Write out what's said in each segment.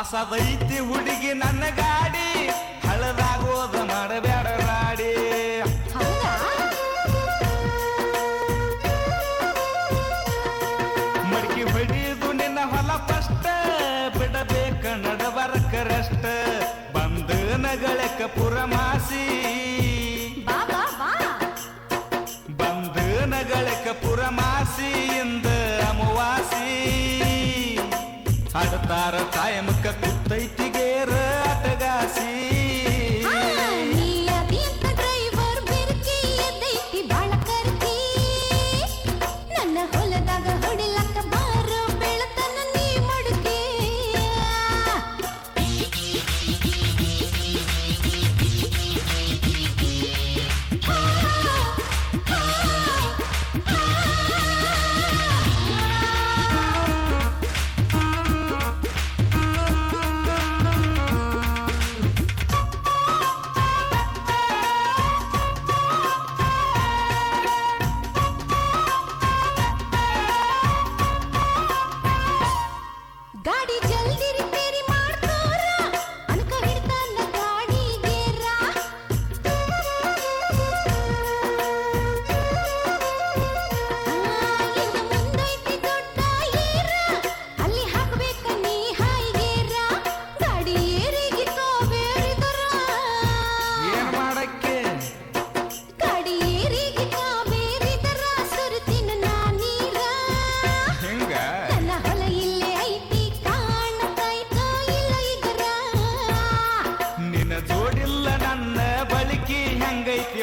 ಹೊಸದೈತಿ ಹುಡುಗಿ ನನ್ನ ಗಾಡಿ ಹಳದಾಗೋದ ಮಾಡಬೇಡ ರಾಡಿ. ಮಡಿಕೆ ಹೊಡಿದು ನಿನ್ನ ಹೊಲ ಫಸ್ಟ್ ಬಿಡಬೇಕ ನಡಬರಕರಷ್ಟ ಬಂದ ನಗಳಕ ಪುರಮಾಸಿ ಹಾಡ್ತಾರ ಕಾಯಮಕ್ಕ ಕುತ್ತೈತಿಗೇರ ಅಟಗಾಸಿ.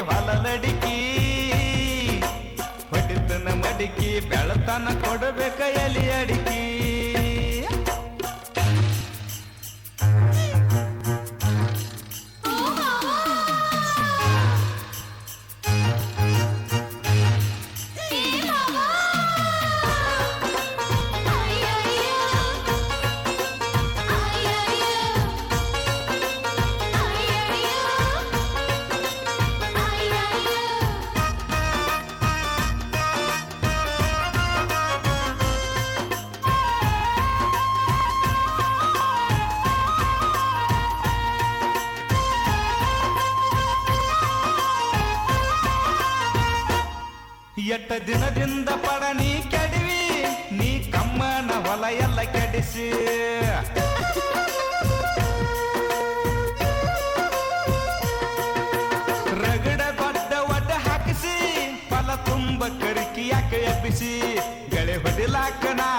ಹೊಲದಡಿಕಿ ಹೊಡಿತನ ಮಡಿಕಿ ಬೆಳತನ ಕೊಡಬೇಕ ಎಲಿ ಅಡಿಕಿ. ಎಟ್ಟ ದಿನದಿಂದ ಪಡ ನೀ ಕೆಡವಿ, ನೀ ಕಮ್ಮನ ಹೊಲ ಎಲ್ಲ ಕೆಡಿಸಿ. ರಗಡ ದೊಡ್ಡ ಒಡ್ಡ ಹಾಕಿಸಿ, ಫಲ ತುಂಬ ಕರಿಕಿ ಯಾಕೆ ಎಬ್ಬಿಸಿ. ಗಳೆ ಹೊಡಿಲಾಕ ನಾ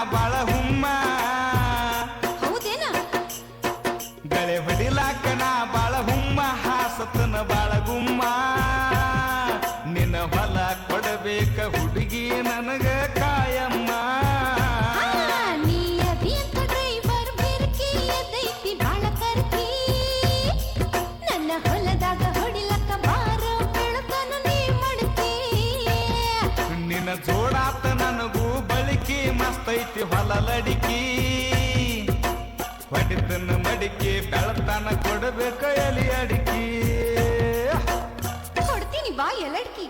ಜೋಡಾತ ನನಗೂ ಬಳಿಕಿ ಮಸ್ತೈತಿ ಹೊಲ ಲಡಿಕಿ. ಹೊಡಿತನ ಮಡಿಕೆ ಬೆಳತನ ಕೊಡಬೇಕ ಎಲಿ ಅಡಿಕೆ. ಕೊಡ್ತೀನಿ ಬಾ ಎಲ್ಲಡ್ಕಿ